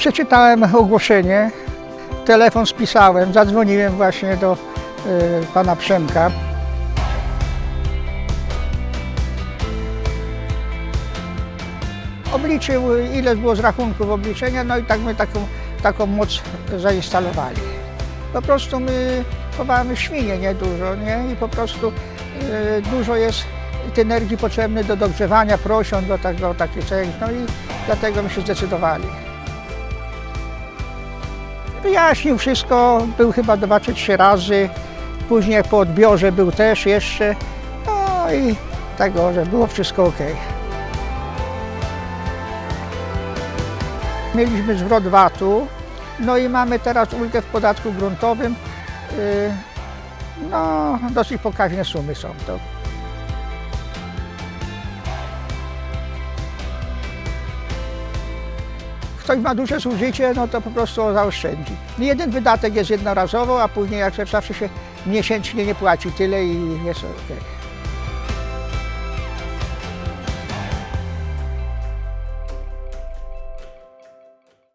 Przeczytałem ogłoszenie, telefon spisałem, zadzwoniłem właśnie do y, pana Przemka. Obliczył, ile było z rachunków obliczenia, no i tak my taką, taką moc zainstalowali. Po prostu my chowamy świnie, nie dużo, nie? I po prostu y, dużo jest tej energii potrzebnej do dogrzewania prosiąt, do, tak, takich no i dlatego my się zdecydowali. Wyjaśnił wszystko, był chyba dwa czy trzy razy, później po odbiorze był też jeszcze, no i tego, że było wszystko ok. Mieliśmy zwrot VAT-u, no i mamy teraz ulgę w podatku gruntowym. Yy, No, dosyć pokaźne sumy są to. Ktoś ma duże zużycie, no to po prostu zaoszczędzi. Jeden wydatek jest jednorazowo, a później jak zawsze się miesięcznie nie płaci tyle i jest ok.